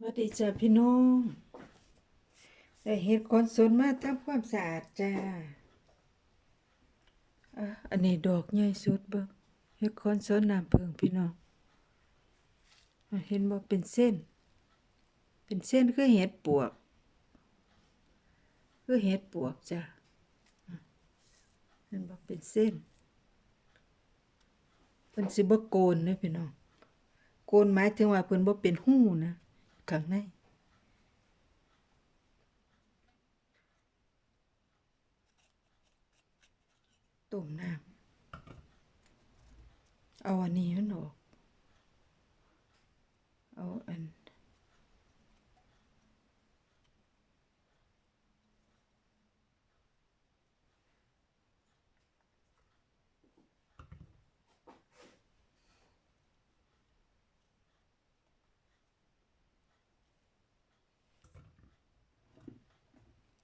สวัสดีจ้าพี่น้องได้เฮ็ดคนสนมาทำความสะอาดจ้าอันนี้ดอกใหญ่สุดเบิ่งเฮ็ดคนสนน้ำเพิงพี่น้องเห็นบ่เป็นเส้น เป็นเส้นคือเห็ดปวก คือเห็ดปวกจ้าเห็นบ่เป็นเส้นเพิ่นสิบโกนเด้อพี่น้องโกนหมายถึงว่าเพิ่นบ่เป็นหู้นะ ข้างในต้มน้ำเอาอันนี้มันออกเอาอัน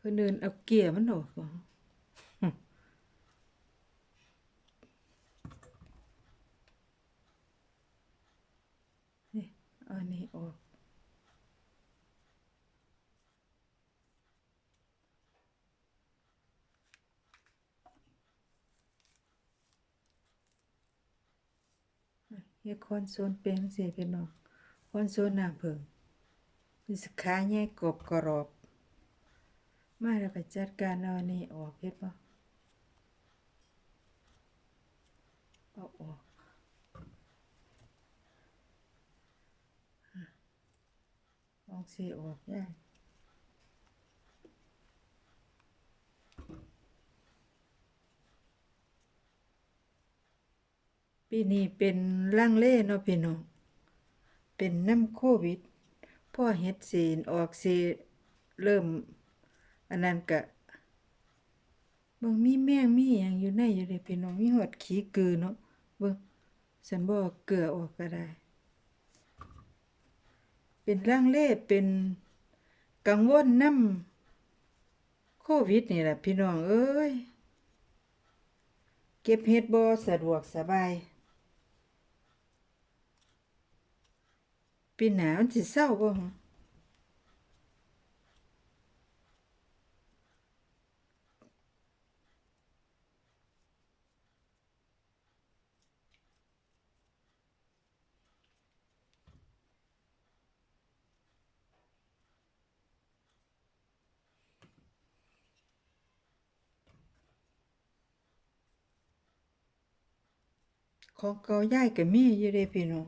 พิ่นเดินเอาเกียร์มันออกบ่นี่อันนี้ออกเฮ็ดคอนโซลเป็นสิพี่น้องคอนโซลน้ำเพิงมีสขาแยกกรอบกรอบ มาแล้วก็จัดการเอานนี้ออกเฮ็ดบ่เอาออกลองสิออกได้ปีนี้เป็นลังเล่เนาะพี่น้อง เป็นน้ำโควิดพ่อเฮ็ดสีออกสิเริ่ม อันนั้นก็เบิ่งมีแมงมีหยังอยู่ในอยู่เด้พี่น้องมีหอดขี้กือเนาะเบิ่งฉันบอาเกลือออกก็ได้ เป็นร่างเล่เป็นกังวลนำโควิดนี่แหละพี่น้องเอ้ย เก็บเฮ็ดบ่สะดวกสบายปีหน้ามันสิเศร้าบ่ ของเก่าย้ายก็มีอยู่เด้พี่น้อง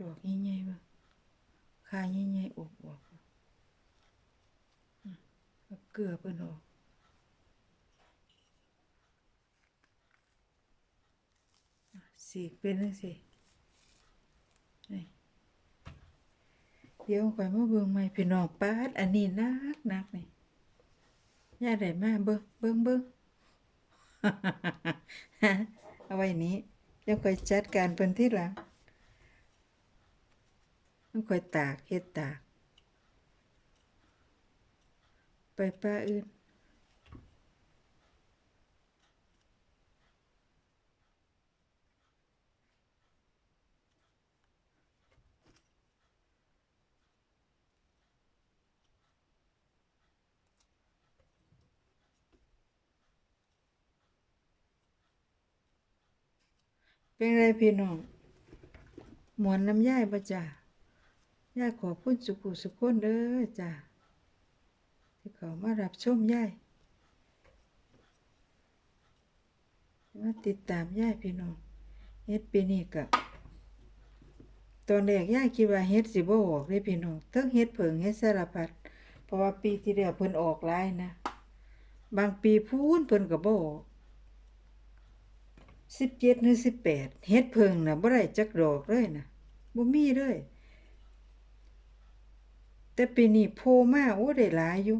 ดอกใหญ่ๆบ่ คาใหญ่ๆออกออกเกลือเพิ่นออกสีเป็นจังซี่นี่เดี๋ยวข่อยมาเบิ่งใหม่พี่น้องปาดอันนี้นักนักนี่ย่าได้มาเบิ่งเบิ่งเบิ่งเอาไว้นี้เดี๋ยวค่อยจัดการเพิ่นที่หลัง ต้องคอยตากเฮ็ดตาก ไปป้าอื่นเป็นไรพี่น้อง หมวนน้ำย่ายบ่จ้า ย่าขอบคุณสุขุสุขคนเด้อจ้าที่เขามารับชมย่ายมาติดตามย่ายพี่น้องเฮ็ดปีนี้ก็ตอนแรกย่ายคิดว่าเฮ็ดสิบ่ออกเด้พี่น้องเทั้งเฮ็ดเผิงเฮ็ดสารพัดเพราะว่าปีที่แล้วเพิ่นออกหลายนะ บางปีพูนเพิ่นก็บ่ออก17หรือ18เฮ็ดเผิงนะบ่ได้จักดอกเลยนะบ่มีเลย แต่ปีนี้โผล่มาโอ้ได้หลายอยู่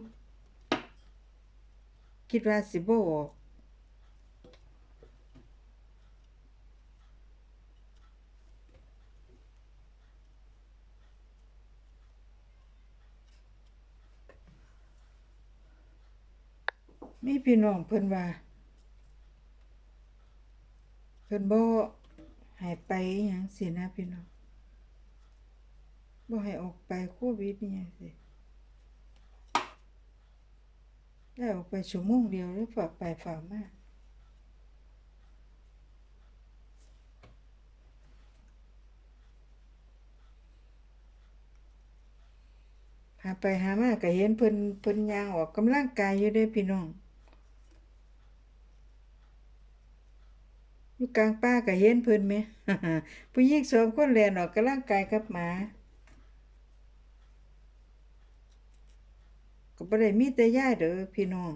คิดว่าสิบ่ออกมีพี่น้องเพิ่นว่า เพิ่นบ่ให้ไปอิหยังสินะพี่น้อง บ่ให้ออกไปโควิดนี่ยสิได้ออกไปชั่วโมงเดียวหรือฝากไปฝากมาหาไปหามาก็เห็นเพิ่นเพิ่นยางออกกำลังกายอยู่เด้พี่น้องอยู่กลางป่าก็เห็นเพิ่นไหมผู้หญิงสองคนแลนออกกำลังกายกับหมา ก็บ่ได้มีแต่ย่ายเด้อพี่น้อง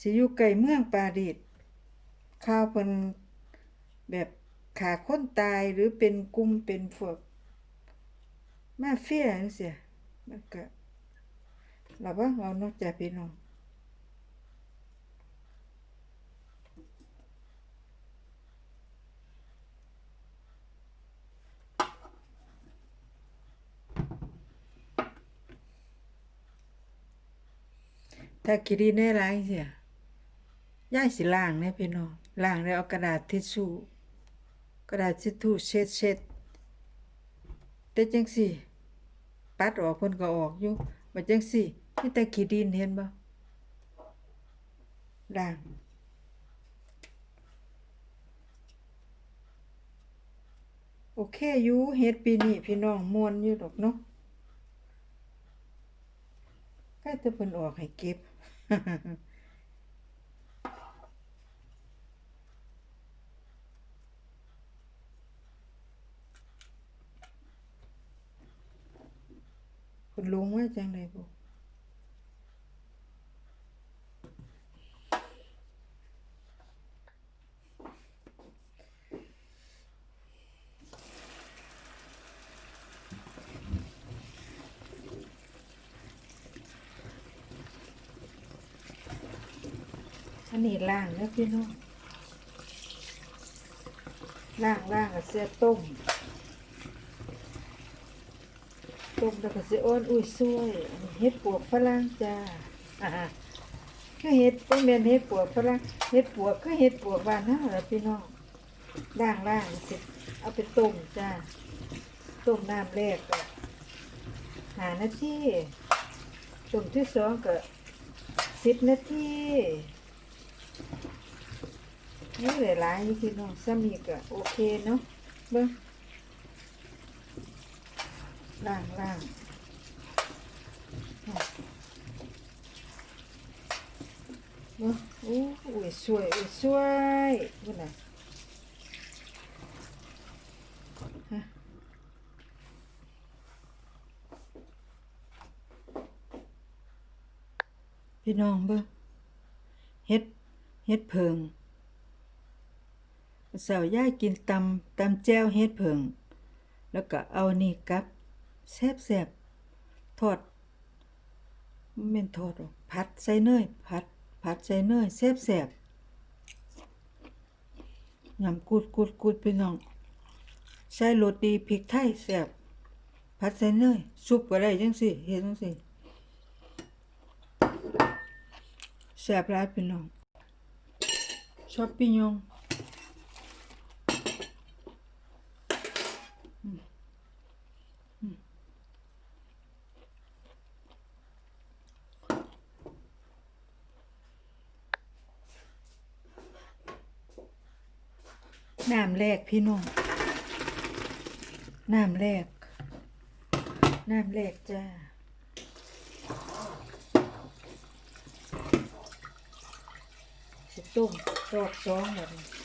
สิอยู่ใกล้เมืองปารีสข่าวเพิ่นแบบฆ่าคนตายหรือเป็นกลุ่มเป็นพวกมาเฟียจังซี้มันก็ระวังเอาเนาะจ้ะพี่น้อง ถ้าขี้ดินได้ายเสียย่ายสิล้างเนี่ยพี่น้องล้างแล้วเอากระดาษทิชชู่กระดาษทิชชู่เช็ดเช็ดแต่จังซี่ ปัดออกเพิ่นก็ออกอยู่บัดจังซี่มีแต่ขี้ดินเห็นบ่ด่างโอเคอยู่เฮ็ดปีนี้พี่น้องมวนอยู่ดอกเนาะใกล้แต่เพิ่นออกให้เก็บ คุณลุงว่าจังไดบ่ อันนี้ล่างแล้วพี่น้องล่างล่างกับเสียต้มต้มแล้วก็เสิอ้อนอุ้ยซวยเฮ็ดปวกฝรั่งจ้าอ่าฮะคือเฮ็ดบ่แม่นเฮ็ดปวกฝรั่งเฮ็ดปวกคือเฮ็ดปวกบ้านเฮาละพี่น้องล้างล้างเสิเอาไปต้มจ้าต้มน้ำแรกก็หานาทีต้มที่สองก็สิบนาที นี่หลายๆอยู่พี่น้องซ้ำนี่ก็โอเคเนาะเบิ่งล่างล่างเนาะโอ้อุ้ยสวยอุ้ยสวยบุญน่ะฮะพี่น้องเบิ่งเฮ็ด เฮ็ดเพิงเสาร์ย่ายกินตำตำแจ่วเฮ็ดเพิงแล้วก็เอานี่กับแซ่บแซ่บๆทอดบ่แม่นทอดหรอกผัดใส่เนยผัดผัดใส่เนยแซ่บแซ่บๆยำกูดกูดกูดพี่น้อง ใส่โรตีพริกไทยแซ่บผัดใส่เนยซุปก็ได้จังซี่เฮ็ดจังซี่แซ่บหลายพี่น้อง ชอบปิ้งยองน้ำแรกพี่น้องน้ำแรกน้ำแรกจ้าสิต้ม รอบสองแบบนี้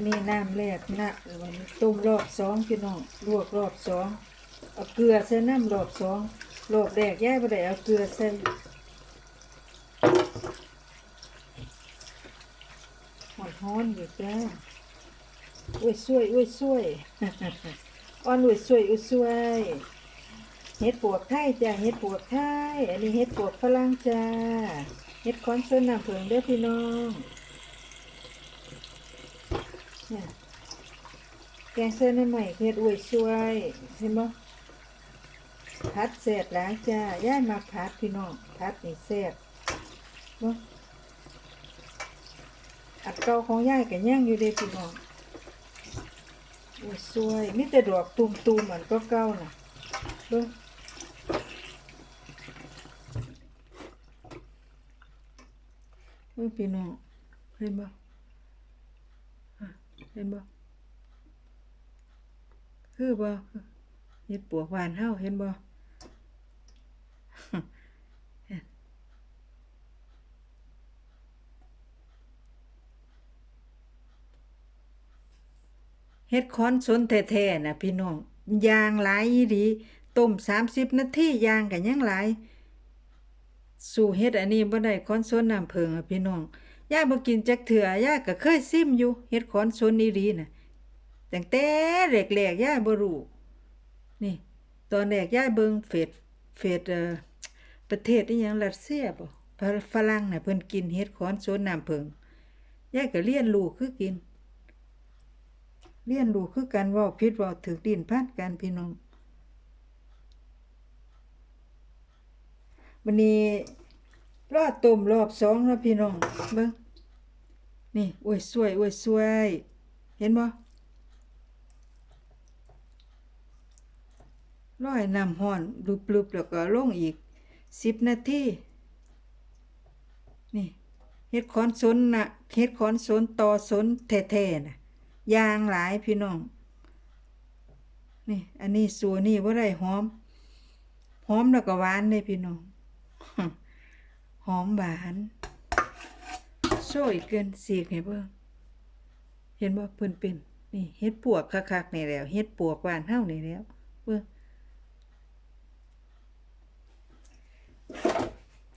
นนี้น้ำแรกนะวันนี้ต้มรอบสองพี่น้องลวกรอบสองเอาเกลือใส่น้ำรอบสองรอบแรกแย่ายบ่ได้เอาเกลือใส่หอนฮ้อนอยู่จ้าอุ้ยช่วยอุ้ยช่วยอ้อนอุ้ยช่วยอุ้ยช่วยเฮ็ดปวกไทยจ้าเฮ็ดปวกไทยอันนี้เฮ็ดปวกฝรั่งจ้าเฮ็ดคอนส่วนน้ำเพิงเด้อพี่น้อง เนี่ยแกงเส้นใหม่เฮ็ดอวยช่วยเห็นบ่พัดเสร็จแล้วจ้าย่ายมาพัดพี่น้องพัดนี่แซ่บบ่อัดเกาของย่ายก็ย่างอยู่เด้พี่น้องอวยช่วยมีแต่ดอกตุมๆเหมือนก็เก่าน่ะเบิ่งเบิ่งพี่น้องเห็นบ่ เห็นบ่คือบ่เฮ็ดปวกหวานเฮาเห็นบ่เฮ็ดคอนสนแท้ๆนะพี่น้องยางหลายอีหลีต้ม30นาทียางก็ยังหลาย สู่เฮ็ดอันนี้บ่ได้คอนสนน้ำเพิงอะพี่น้อง ย่าบ่กินจักเทื่อย่าก็เคยซิมอยู่เฮ็ดคอนสนอีหลีน่ะตั้งแต่แรกๆย่าบ่รู้นี่ ตอนแรกย่าเบิ่งเฟซเฟซเอ่อประเทศอีหยังรัสเซียบ่ฝรั่งน่ะเพิ่นกินเฮ็ดคอนสนน้ำเพิงย่าก็เรียนรู้คือกิน เรียนรู้คือกันเว้าผิดเว้าถูกดินพานกันพี่น้องวันนี้ รอดต้มรอบสองแล้วพี่น้องเบิ่งนี่โอ้ยสวยโอ้ยสวย เห็นบ่ร้อยน้ำห้อนลุบๆแล้วก็ลงอีกสิบนาทีนี่เฮ็ดคอนสนนะเฮ็ดคอนสนต่อสนแท้ๆน่ะยางหลายพี่น้อง นี่ อันนี้สัวนี่บ่าได้หอม หอมแล้วก็หวานเลยพี่น้อง อมหวานโซ่อีกเกินเสียกให้เบิ่งเห็นบ่เพิ่นเป็นนี่เฮ็ดปวกคักๆนี่แล้วเฮ็ดปวกหวานเฮานี่แล้วเบิ่ง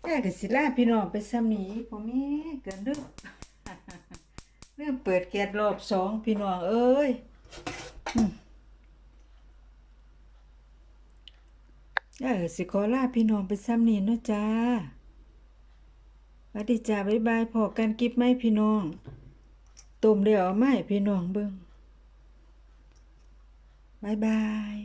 แก่ก็สิลาพี่น้องไปซ้ำนี้บ่มีเกินด้อเริ่มเปิดแก๊สรอบสองพี่น้องเอ้ยอืมย่สิขอลาพี่น้องไปซ้ำนี้เนาะจ้า วัสดีจ้าบ๊ายบายพอกันกิบไหมพี่น้องต้มเดี๋ยวเอาไม้พี่น้องเบิ้งบายบาย